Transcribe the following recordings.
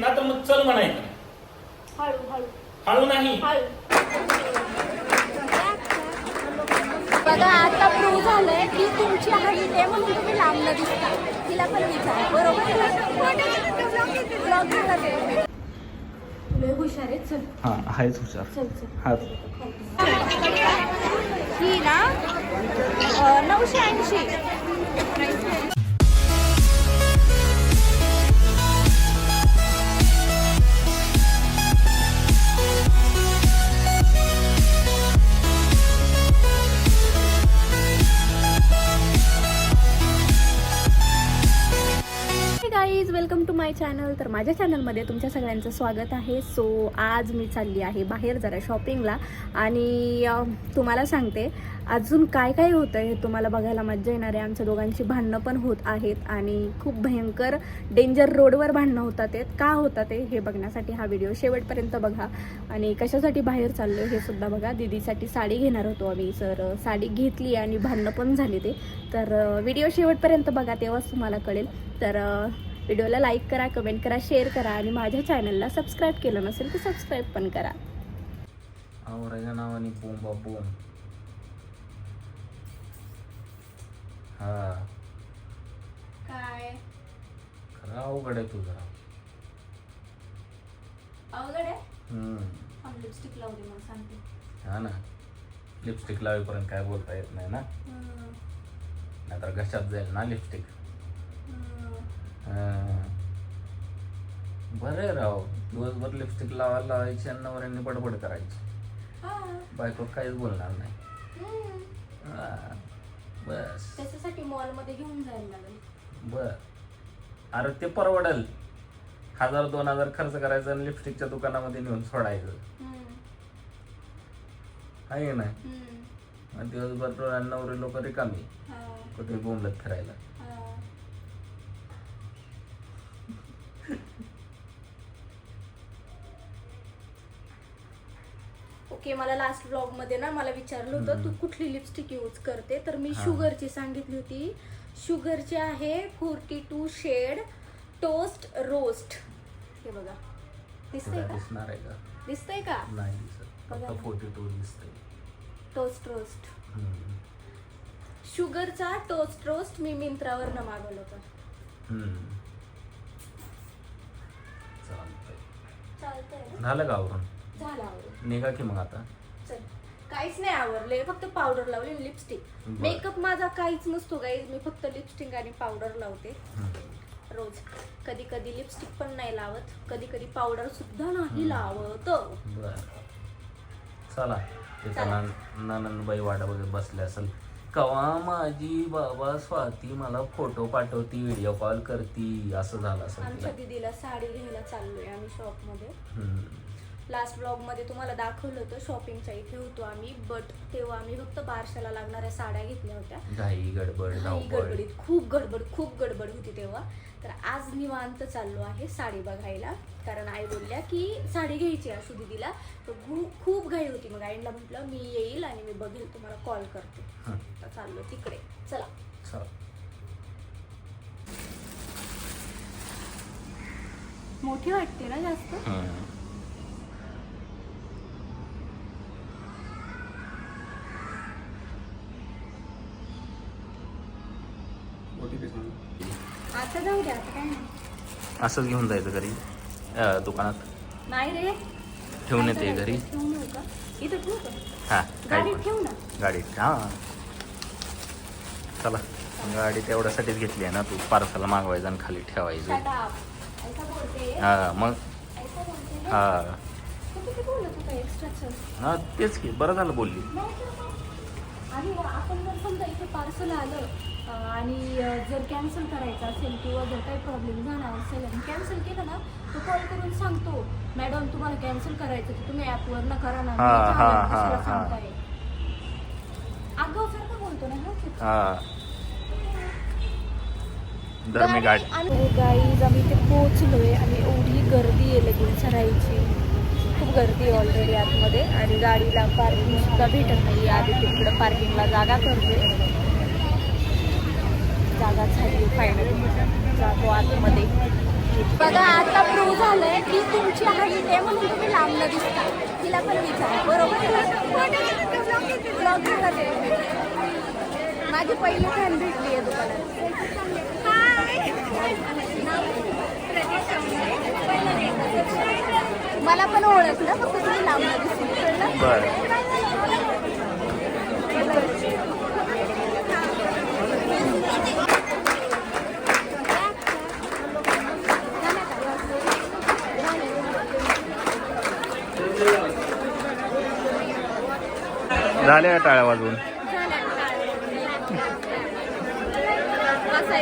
ना तर मग चल म्हणायचं हळू नाही. बघा आता प्रूव्ह झालंय की तुमची हाईट आहे म्हणून तुम्ही लांब न दिसता. तिला पण विचार. बरोबर? हुशार आहे चल. हा आहेच हुशार. चल चल. हा. ही ना नऊशे ऐंशी. वेलकम टू माय चॅनल तर माझ्या चॅनलमध्ये तुमच्या सगळ्यांचं स्वागत आहे. सो आज मी चालली आहे बाहेर जरा शॉपिंगला आणि तुम्हाला सांगते अजून काय काय होतं हे तुम्हाला बघायला मज्जा येणार आहे. आमच्या दोघांची भांडणं पण होत आहेत आणि खूप भयंकर डेंजर रोडवर भांडणं होतात आहेत. का होतात ते हे बघण्यासाठी हा व्हिडिओ शेवटपर्यंत बघा. आणि कशासाठी बाहेर चाललो हे सुद्धा बघा. दीदीसाठी साडी घेणार होतो आम्ही सर साडी घेतली आणि भांडणं पण झाली ते. तर व्हिडिओ शेवटपर्यंत बघा तेव्हाच तुम्हाला कळेल. तर व्हिडिओला लाईक करा कमेंट करा शेअर करा आणि माझ्या चॅनलला सबस्क्राईब केलं नसेल तर सबस्क्राईब पण करा. आवराच्या नावाने बोंबा बोंब हा. काय? खरं अवघड आहे तुझं अवघड आहे? हम्म. लिपस्टिक लावते मग सांगते. हा ना. लिपस्टिक लावेपर्यंत काय बोलता येत नाही ना? नाहीतर घशात जाईल ना लिपस्टिक बरं राव. दिवसभर लिपस्टिक लावायला लावायची आणि नवऱ्यांनी बडबड करायची. बायको काहीच बोलणार नाही. हा. बस. त्याच्यासाठी मॉलमध्ये घेऊन जायला लागेल. बर. अरे ते परवडल. हजार दोन हजार खर्च करायचा आणि लिपस्टिकच्या दुकानामध्ये नेऊन सोडायचं. आहे मग दिवसभर नवरे लोक रिकामी. कुठे बोंबलत फिरायला. ओके मला लास्ट ब्लॉगमध्ये ना मला विचारलं होतं तू कुठली लिपस्टिक यूज करते? तर मी शुगरची सांगितली होती. शुगरची आहे forty two shade toast roast हे बघा. दिसतंय का? दिसणार आहे का? दिसतंय का? नाही दिसत. बघा फक्त ना. फोर्टी टू दिसतंय टोस्ट रोस्ट. शुगरचा टोस्ट रोस्ट मी मिंत्रावरनं मागवलं होतं. चालतंय. झालं का आवरून? झालं आवडलं निघा की मग आता. चल. काहीच नाही आवरले फक्त पावडर लावली लिपस्टिक बरं. मेकअप माझा काहीच नसतो गाईज मी फक्त लिपस्टिक आणि पावडर लावते. रोज. कधी कधी लिपस्टिक पण नाही लावत कधी कधी पावडर सुद्धा नाही लावत. बर. चला. नंदबाई वाटा बघत बसले असेल. कवा माझी बाबा स्वाती मला फोटो पाठवती व्हिडिओ कॉल करती असं झालं असेल आमच्या दीदीला साडी घ्यायला चाललोय आम्ही शॉपमध्ये. हम्म. लास्ट ब्लॉगमध्ये तुम्हाला दाखवलं होतं शॉपिंगच्या इथे होतो आम्ही बट तेव्हा आम्ही फक्त बारशाला लागणाऱ्या साड्या घेतल्या होत्या. घाई गडबड घाई धावपळ. गडबडीत खूप गडबड खूप गडबड होती तेव्हा. तर आज निवांत चाललो आहे साडी बघायला कारण आई बोलल्या की साडी घ्यायची असू दीदीला तर खूप घाई होती. मग आईला म्हटलं मी येईल आणि मी बघेल तुम्हाला कॉल करते. तर चाललो तिकडे. चला. चल. मोठी वाटते ना जास्त? आता जाऊ द्या आता काय नाही. असंच घेऊन जायचं घरी अं, दुकानात. नाही रे. ठेवून काय येते करायचं? घरी. ठेवून येऊ का? इथं ठेवू का? हा गाडीत पण. ठेवू ना. गाडीत हा. चला गाडी तेवढ्यासाठीच घेतली आहे ना तू. पार्सल मागवायचं आणि खाली ठेवायचं. ऐसा बोलते. हा मग? ऐसा बोलते ना. हा. तू किती बोलत होता एक्स्ट्राचं हा तेच की बरं झालं बोलली. नाही? आणि आपण जर समजा इथे पार्सल आलं आणि जर कॅन्सल करायचं असेल किंवा जर काही प्रॉब्लेम झाला असेल आणि कॅन्सल केलं ना तो कॉल करून सांगतो मॅडम तुम्हाला कॅन्सल करायचं तर तुम्ही ॲपवर न करा ना. सांगताय. आगाऊसारखं बोलतो ना हा की? हा. दर मी गाडी गाईज आम्ही इथे पोहोचलोय आणि एवढी गर्दी आहे राहायची खूप गर्दी आहे ऑलरेडी आतमध्ये आणि गाडीला पार्किंग सुद्धा भेटत नाही. आधी तिकडं पार्किंगला जागा करते जागा झाली फायनली जातो आतमध्ये. बघा आता प्रूव्ह झालंय की तुमची हाईट आहे म्हणून तुम्ही लांब न दिसता. तिला पण विचार बरोबर? माझी पहिली फॅन भेटली आहे दुकानात मला पण ओळखलं फक्त तुम्ही लांब न दिसली झाल्या टाळ्या वाजवून?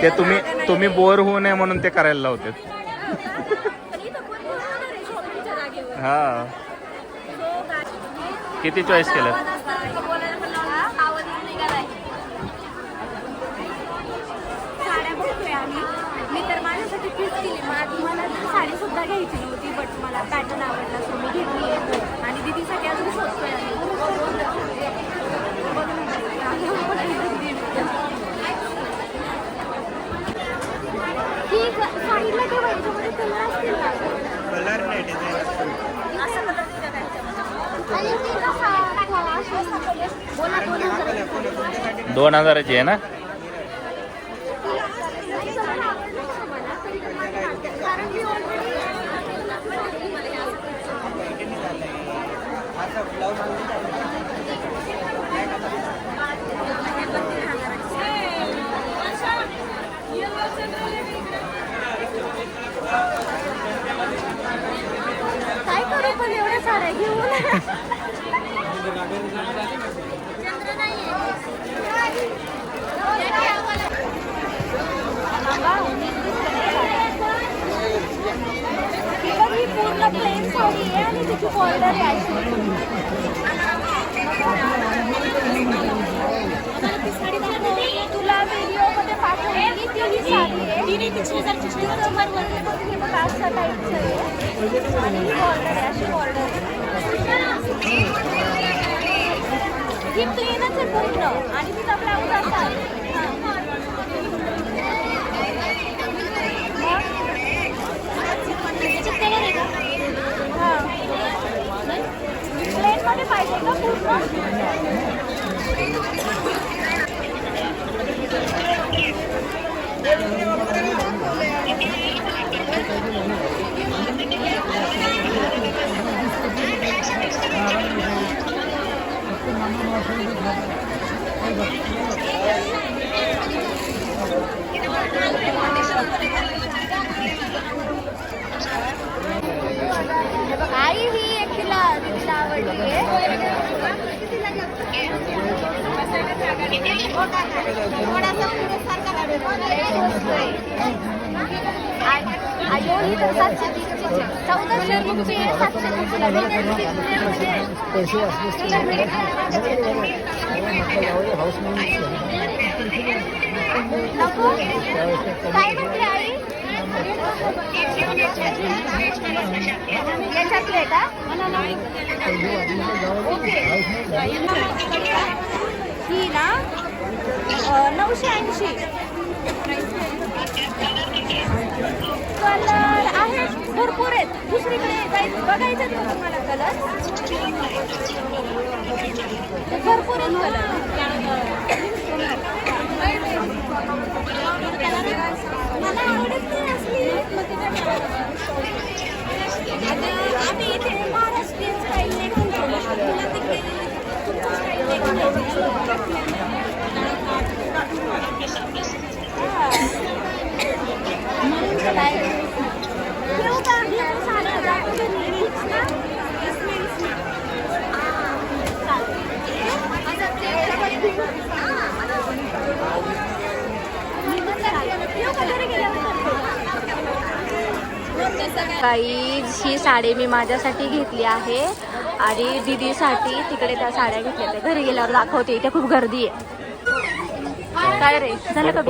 ते तुम्ही तुम्ही बोर होऊ नये म्हणून ते करायला लावते हा. किती चॉईस केलं? मी तर माझ्यासाठी केली. मला साडी सुद्धा घ्यायची नव्हती बट मला पॅटर्न आवडला सो मी घेतली. आणि दिदीसाठी अजून शोधतोय आम्ही ही ग- साडीला ठेवा याच्यामध्ये कलर नाही डिझाईन असं आहे. दोन हजाराची आहे ना काय करू पण एवढ्या साड्या घेऊन? ही पूर्ण प्लेन साडी आहे आणि तिची बॉर्डर आहे अशी. तुला व्हिडिओमध्ये पाठवलेली ती ही साडी आहे तिचं वरती बघ, हे बघ, अशा टाईपचं आहे आणि ही बॉर्डर आहे अशी बॉर्डर ही प्लेनच आहे पूर्ण आणि तिचा ब्लाऊज असा प्लेन मध्ये पाहिजे का पूर्ण आई ही एक तिला तिला आवडली अयो ही तर सातशे तीसची आहे. काय म्हटली आई याच्यातले का ही ना नऊशे ऐंशी. कलर आहे भरपूर आहेत. दुसरीकडे जायचं बघायचं तुम्हाला कलर? भरपूर आहेत कलर. मला आवडत नाही असली आता आम्ही इथे महाराष्ट्रीयन स्टाईलने घालतो तुला तिकडे तुमच्या स्टाईलने ठेवू का सारखं जातो घरी ना इसमें इसमें काही ही साडी मी माझ्यासाठी घेतली आहे. आणि दीदीसाठी तिकडे त्या साड्या घेतल्या त्या. घरी गेल्यावर दाखवते. इथे खूप गर्दी आहे. काय रे? झालं का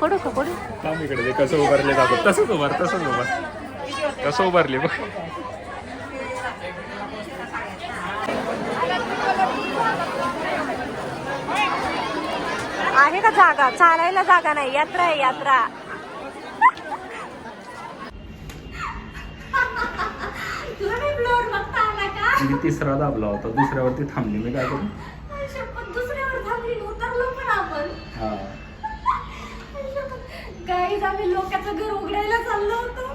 पडू का पडू काम इकडे. ते कसं उभारले तसंच उभार तसंच उभार. कसं उभारले बघ. आहे का जागा? चालायला जागा नाही. यात्रा आहे यात्रा. मी तिसरा दाबला होता. दुसऱ्यावरती थांबली मी काय करू? शपथ दुसऱ्यावर थांबली. उतरलो पण आपण. हा. आम्ही लोकांचं घर उघडायला चाललो होतो.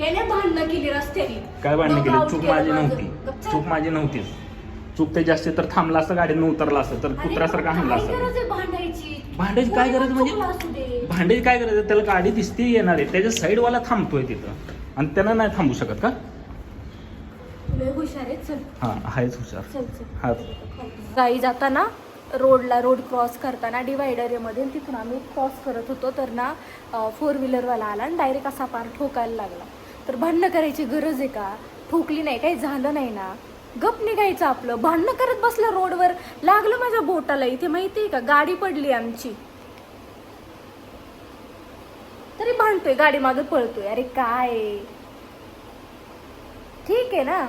याने भांडणं केली रस्त्याने. काय भांडण तो केली? चूक माझी माझं. नव्हती. चूक माझी नव्हतीच चूक त्याची असते तर थांबला असतं गाडीनं उतरला असतं तर अरे हाणला असतं गरज आहे भांडायची? भांडायची काय कोणी गरज पण म्हणजे? चुकलं असू दे. भांडायची काय करायचं? त्याला गाडी दिसती येणार आहे. त्याच्या साईडवाला थांबतोय तिथं. आणि त्यानं नाही थांबू शकत का? हा आहेच हुशार. चल चल. हा. गाई जाताना रोडला रोड क्रॉस करताना डिवायडरमध्ये तिथून आम्ही क्रॉस करत होतो तर ना फोर व्हीलरवाला आला आणि डायरेक्ट असा पार ठोकायला लागला. तर भांडणं करायची गरज आहे का? ठोकली नाही काही झालं नाही ना? गप निघायचं आपलं. भांडणं करत बसलं रोडवर. लागलं माझ्या बोटाला. इथे माहिती आहे का? गाडी पडली आमची. तरी भांडतोय गाडी मागे पळतोय. अरे काय? ठीक आहे ना?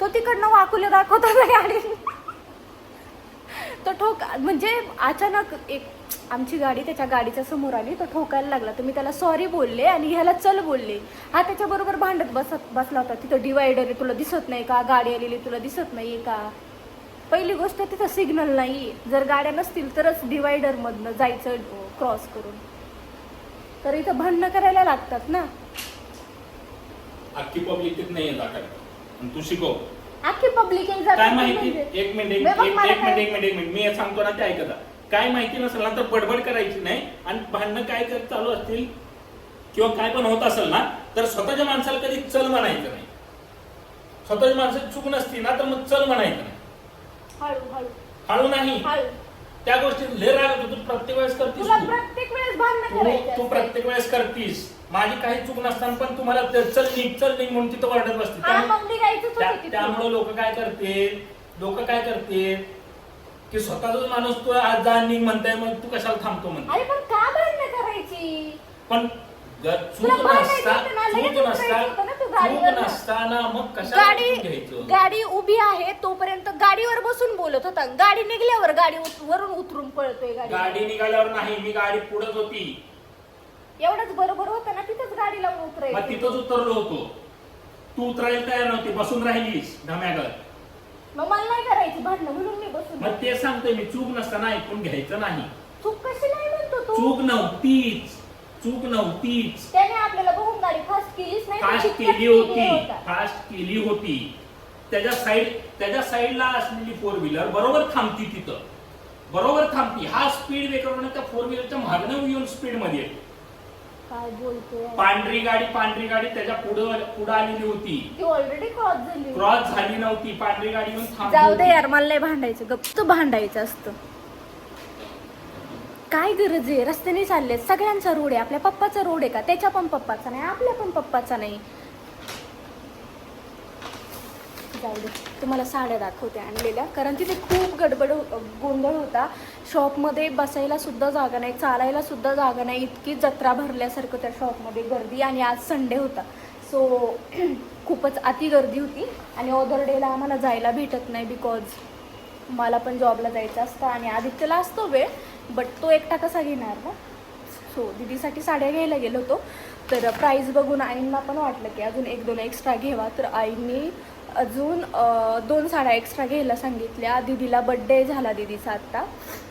तो तिकडनं वाकुले दाखवत होता गाडी. तो ठोक म्हणजे अचानक एक आमची गाडी त्याच्या गाडीच्या समोर आली तो ठोकायला लागला. तर मी त्याला सॉरी बोलले आणि ह्याला चल बोलले. हा त्याच्याबरोबर भांडत बसत बसला होता. तिथं डिवायडर आहे तुला दिसत नाही का? गाडी आलेली तुला दिसत नाही का? पहिली गोष्ट तिथं सिग्नल नाही जर गाड्या नसतील तरच डिवायडर मधनं जायचं क्रॉस करून. तर इथं भांडणं करायला लागतात ना. अख्खी पब्लिक तिथं नाही येत आणि तू शिकव. अख्खी पब्लिक काय माहिती? एक मिनिट एक बघ एक- मिनिट एक मिनिट एक मिनिट मी हे सांगतो ना ते ऐकता काय माहिती नसेल ना तर बडबड करायची नाही. आणि भांडणं काय कर चालू असतील किंवा काय पण होत असेल ना तर स्वतःच्या माणसाला कधी चल म्हणायचं नाही. स्वतःच्या माणसाची चूक नसती ना तर मग चल म्हणायचं नाही. हळू हळू. हळू नाही. हळू. त्या गोष्टी लय राग येतो. तू प्रत्येक वेळेस करतीस तुला तू. प्रत्येक वेळेस भांडणं तू करायची प्रत्येक वेळेस करतीस. माझी काही चूक नसताना पण तुम्हाला ते चल निघ चल निघ म्हणून तिथं वाटत बसते. हा मग निघायचंच त्या- होतं तिथून. त्यामुळे लोक काय करते? लोक काय करते? की स्वतःचाच माणूस तू आज जा निघ म्हणताय मग तू कशाला थांबतो म्हणते? अरे पण का भांडणं करायची? पण ग- तुला चूक भांडायचं नसता होतं ना, लगेच चूक उतरायचं नसता होतं नसताना मग गाडी घ्यायचं? गाडी उभी आहे तोपर्यंत गाडीवर बसून बोलत होता. गाडी निघल्यावर गाडी उत- वरून उतरून पळतोय गाडी. गाडी निघाल्यावर नाही मी गाडी पुढत होती. एवढंच बरोबर होतं ना तिथंच गाडी लावून मग उतरायची तिथंच उतरलो होतो. तू उतरायला तयार नव्हती बसून राहिलीस धम्यागत. मग मला नाही करायची भांडणं म्हणून मी बसून मग ते सांगतोय मी चूक नसताना ऐकून घ्यायचं नाही. चूक कशी नाही म्हणतो तू? चूक नव्हतीच. चूक नव्हतीच. त्याने आपल्याला बघून गाडी फास्ट केलीच नाही फास्ट केली केली होती. होता. फास्ट केली होती. त्याच्या साईड त्याच्या साईडला असलेली फोर व्हीलर बरोबर थांबती तिथं. बरोबर थांबती. हा स्पीड ब्रेकर त्या फोर व्हीलरच्या मागणं येऊन स्पीडमध्ये. येते. काय बोलतोय? पांढरी गाडी पांढरी गाडी त्याच्या पुढं पुढं आलेली होती. ती ऑलरेडी क्रॉस झाली क्रॉस झाली नव्हती. पांढरी गाडी येऊन जाऊ दे. यार मला नाही भांडायचं. गप्प भांडायचं असतं. काय गरज आहे? रस्त्याने चालले सगळ्यांचा रोड आहे. आपल्या पप्पाचा रोड आहे का? त्याच्या पण पप्पाचा नाही. आपल्या पण पप्पाचा नाही. जाऊ दे. तुम्हाला साड्या दाखवते आणलेल्या. कारण तिथे खूप गडबड हो- गोंधळ होता. शॉपमध्ये बसायला सुद्धा जागा नाही. चालायला सुद्धा जागा नाही. इतकी जत्रा भरल्यासारखं त्या शॉपमध्ये गर्दी आणि आज संडे होता. सो खूपच अति गर्दी होती. आणि ऑदर डेला आम्हाला जायला भेटत नाही बिकॉज मला पण जॉबला जायचं असतं. आणि आदित्यला असतो वेळ. बट तो एकटा कसा घेणार ना? सो दीदीसाठी साड्या घ्यायला गेलो होतो. तर प्राईस बघून आईंना पण वाटलं की अजून एक दोन एक्स्ट्रा घ्यावा तर आईंनी अजून दोन साड्या एक्स्ट्रा घ्यायला सांगितल्या. दीदीला बड्डे झाला दीदीचा आत्ता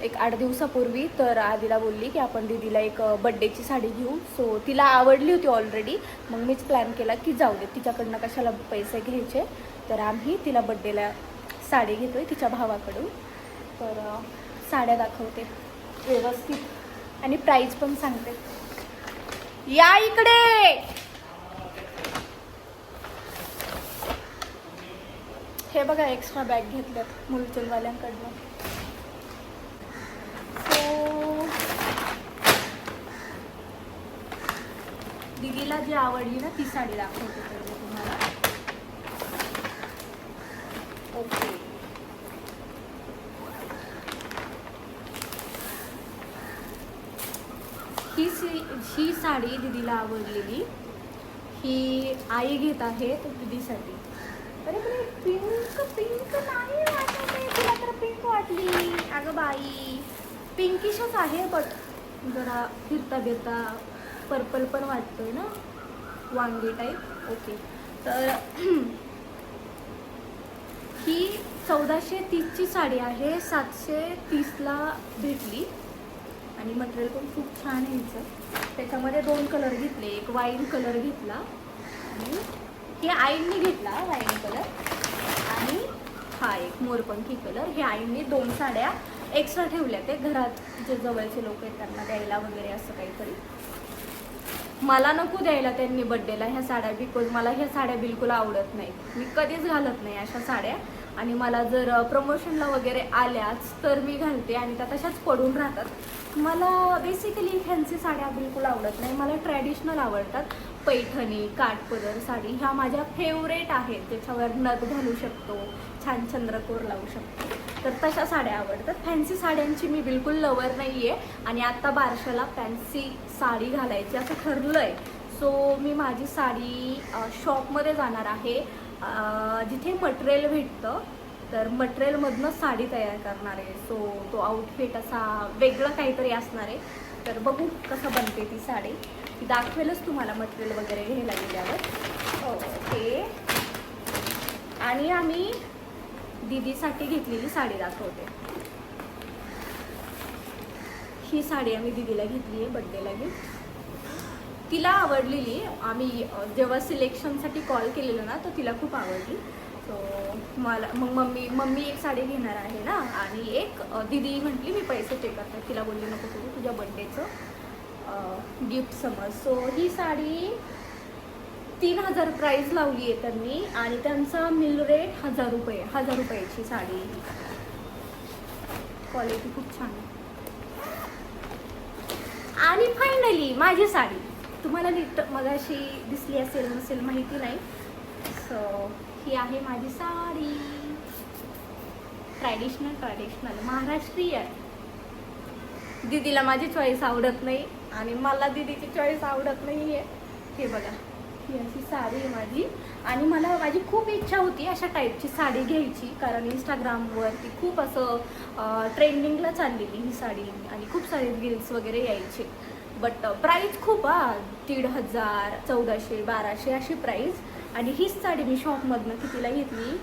एक आठ दिवसापूर्वी. तर आधीला बोलली की आपण दीदीला एक बड्डेची साडी घेऊ. सो तिला आवडली होती ऑलरेडी मग मीच प्लॅन केला की जाऊ दे तिच्याकडनं कशाला पैसे घ्यायचे? तर आम्ही तिला बड्डेला साडी घेतो आहे तिच्या भावाकडून. तर साड्या दाखवते. व्यवस्थित. आणि प्राईज पण सांगते. या इकडे! हे बघा एक्स्ट्रा बॅग घेतल्यात मुलचंदवाल्यांकडनं. सो दिदीला जी आवडली ना ती साडी दाखवते तुम्हाला. ओके ही साडी दीदीला आवडलेली. ही आई घेत आहे दिदीसाठी. अरे पण पिंक पिंक नाही वाटत आहे. तुला तर पिंक वाटली. अगं बाई पिंकिशच आहे बट जरा फिरता फिरता पर्पल पण वाटतोय ना? वांगी टाईप ओके तर ही चौदाशे तीसची साडी आहे. सातशे तीसला भेटली. आणि मटेरियल पण खूप छान आहे हिचं. त्याच्यामध्ये दोन कलर घेतले. एक वाईन कलर घेतला आणि हे आईंनी घेतला वाईन कलर आणि हा एक मोरपंखी कलर हे आईंनी दोन साड्या एक्स्ट्रा ठेवल्या. ते घरात जे जवळचे लोक आहेत त्यांना द्यायला वगैरे असं काहीतरी. मला नको द्यायला त्यांनी बड्डेला ह्या साड्या बिकॉज मला ह्या साड्या बिलकुल आवडत नाहीत. मी कधीच घालत नाही अशा साड्या. आणि मला जर प्रमोशनला वगैरे आल्याच तर मी घालते आणि त्या तशाच पडून राहतात. मला बेसिकली फॅन्सी साड्या बिलकुल आवडत नाही. मला ट्रॅडिशनल आवडतात. पैठणी काठपदर साडी. ह्या माझ्या फेवरेट आहेत. त्याच्यावर नग घालू शकतो. छान चंद्रकोर लावू शकतो. तर तशा साड्या आवडतात. फॅन्सी साड्यांची मी बिलकुल लवर नाही आहे आणि आत्ता बारशाला फॅन्सी साडी घालायची असं ठरलं आहे सो मी माझी साडी शॉपमध्ये जाणार आहे. जिथे मटेरियल भेटतं तर मटेरियलमधनं साडी तयार करणार आहे. सो तो आउटफिट असा वेगळं काहीतरी असणार आहे. तर बघू कसं बनते ती साडी. ती दाखवेलच तुम्हाला मटेरियल वगैरे घ्यायला गेल्यावर. ओके आणि आम्ही दीदीसाठी घेतलेली साडी दाखवते. ही साडी आम्ही दीदीला घेतली आहे बड्डेला गिफ्ट तिला आवडलेली. आम्ही जेव्हा सिलेक्शनसाठी कॉल केलेला ना तर तिला खूप आवडली. सो मला मग मम्मी मम्मी एक साडी घेणार आहे ना आणि एक दिदी दीदी म्हटली मी पैसे पे करते. तिला बोलली नको करू तुझ्या बड्डेचं गिफ्ट समज. सो ही साडी तीन हजार प्राईज लावली आहे त्यांनी आणि त्यांचा मिल रेट हजार रुपये हजार रुपयाची साडी क्वालिटी खूप छान आहे. आणि फायनली माझी साडी. तुम्हाला नीट मगाशी दिसली असेल नसेल माहिती नाही. सो ही आहे माझी साडी. ट्रॅडिशनल ट्रॅडिशनल महाराष्ट्रीयन दीदीला माझी चॉईस आवडत नाही आणि मला दीदीची चॉईस आवडत नाही आहे हे बघा ही अशी साडी आहे माझी. आणि मला माझी खूप इच्छा होती अशा टाईपची साडी घ्यायची कारण इंस्टाग्रामवरती खूप असं ट्रेंडिंगला चाललेली ही साडी. आणि खूप सारे रील्स वगैरे यायचे. बट प्राईस खूप हा दीड हजार चौदाशे बाराशे अशी प्राईस आणि हीच साडी मी शॉपमधनं कितीला घेतली?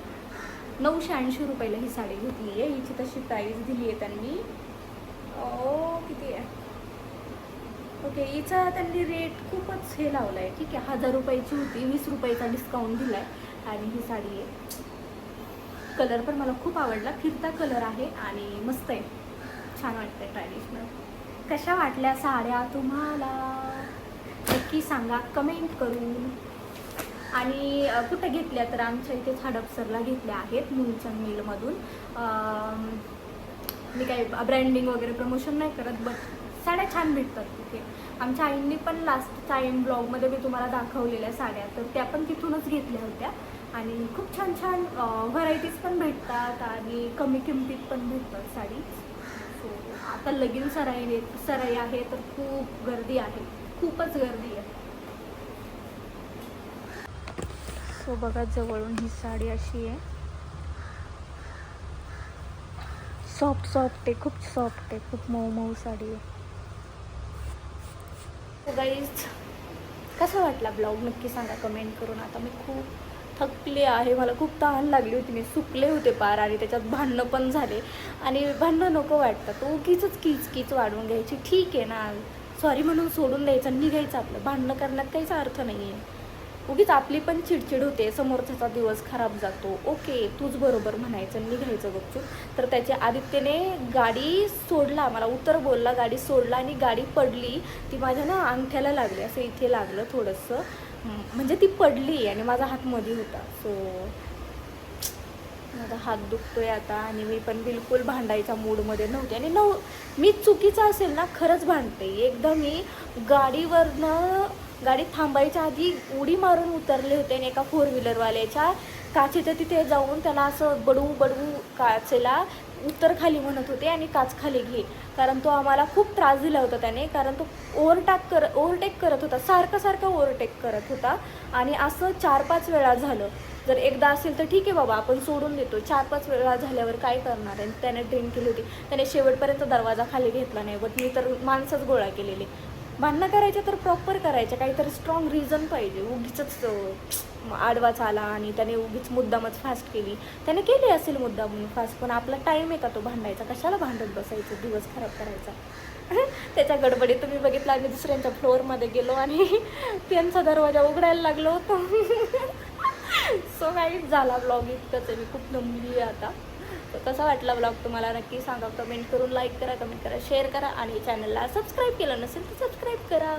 नऊशे ऐंशी रुपयाला ही साडी घेतली आहे. हिची तशी प्राईस दिली आहे त्यांनी. ओ किती आहे? ओके हिचा त्यांनी रेट खूपच हे लावला आहे ठीक आहे हजार रुपयाची होती वीस रुपयाचा डिस्काउंट दिला आहे आणि ही साडी आहे. कलर पण मला खूप आवडला. फिरता कलर आहे आणि मस्त आहे. छान वाटतंय ट्रॅडिशनल कशा वाटल्या साड्या तुम्हाला? नक्की सांगा. कमेंट करून. आणि कुठं घेतल्या तर आमच्या इथेच हडपसरला घेतल्या आहेत मुलचंद मिलमधून. मी काही ब्रँडिंग वगैरे प्रमोशन नाही करत बट साड्या छान भेटतात तिथे. आमच्या आईंनी पण लास्ट टाईम ब्लॉगमध्ये मी तुम्हाला दाखवलेल्या साड्या तर त्या पण तिथूनच घेतल्या होत्या. आणि खूप छान छान व्हरायटीज पण भेटतात आणि कमी किमतीत पण भेटतात साडी. सो आता लगीन सराई सराई आहे तर खूप गर्दी आहे. खूपच गर्दी आहे. सो बघा जवळून ही साडी अशी आहे. सॉफ्ट सॉफ्ट आहे खूप सॉफ्ट आहे खूप मऊ मऊ साडी आहे. गाईज कसा वाटला ब्लॉग? नक्की सांगा कमेंट करून. आता मी खूप थकले आहे. मला खूप तहान लागली होती. मी सुकले होते पार आणि त्याच्यात भांडणं पण झाले. आणि भांडणं नको वाटतं. तो उगीच कीच कीच वाढवून घ्यायची. ठीक आहे ना. सॉरी म्हणून सोडून द्यायचं आणि निघायचं आपलं. भांडणं करण्यात काहीच अर्थ नाही आहे उगीच आपली पण चिडचिड होते समोरच्याचा दिवस खराब जातो. ओके तूच बरोबर म्हणायचं आणि निघायचं गपचूप. तर त्याच्या आदित्यने गाडी सोडला मला उत्तर बोलला गाडी सोडला आणि गाडी पडली. ती माझ्या ना अंगठ्याला लागली असं इथे लागलं थोडंसं. म्हणजे ती पडली आणि माझा हात मध्ये होता. सो माझा हात दुखतोय आता आणि मी पण बिलकुल भांडायच्या मूडमध्ये नव्हते. आणि नव मी चुकीचं असेल ना खरंच भांडते. एकदा मी गाडीवरनं गाडी थांबायच्या आधी उडी मारून उतरले होते आणि एका फोर व्हीलरवाल्याच्या काचेच्या तिथे जाऊन त्याला असं बडवू बडवू काचेला उत्तर खाली म्हणत होते आणि काच खाली घे. कारण तो आम्हाला खूप त्रास दिला होता त्याने कारण तो ओव्हरटॅक कर ओव्हरटेक करत होता सारखं सारखं ओव्हरटेक करत होता. आणि असं चार पाच वेळा झालं. जर एकदा असेल तर ठीक आहे बाबा आपण सोडून देतो. चार पाच वेळा झाल्यावर काय करणार आहे? त्याने ड्रिंक केली होती. त्याने शेवटपर्यंत दरवाजा खाली घेतला नाही बट मी तर माणसंच गोळा केलेले. भांडणं करायच्या तर प्रॉपर करायच्या काहीतरी स्ट्रॉंग रिझन पाहिजे. उगीच आडवाच आला आणि त्याने उगीच मुद्दामच फास्ट केली. त्याने केली असेल मुद्दाम फास्ट पण आपला टाईम आहे का तो भांडायचा? कशाला भांडत बसायचं? दिवस खराब करायचा. त्याच्या गडबडीत तुम्ही बघितलं आम्ही दुसऱ्यांच्या फ्लोअरमध्ये गेलो आणि त्यांचा दरवाजा उघडायला लागलो होतो. सो काही झाला ब्लॉग इतकंच आहे. मी खूप नमली आहे आता. तर कसा वाटला ब्लॉग तुम्हाला? नक्की सांगा. कमेंट करून लाईक करा कमेंट करा शेअर करा आणि चॅनलला सबस्क्राईब केलं नसेल तर सबस्क्राईब करा.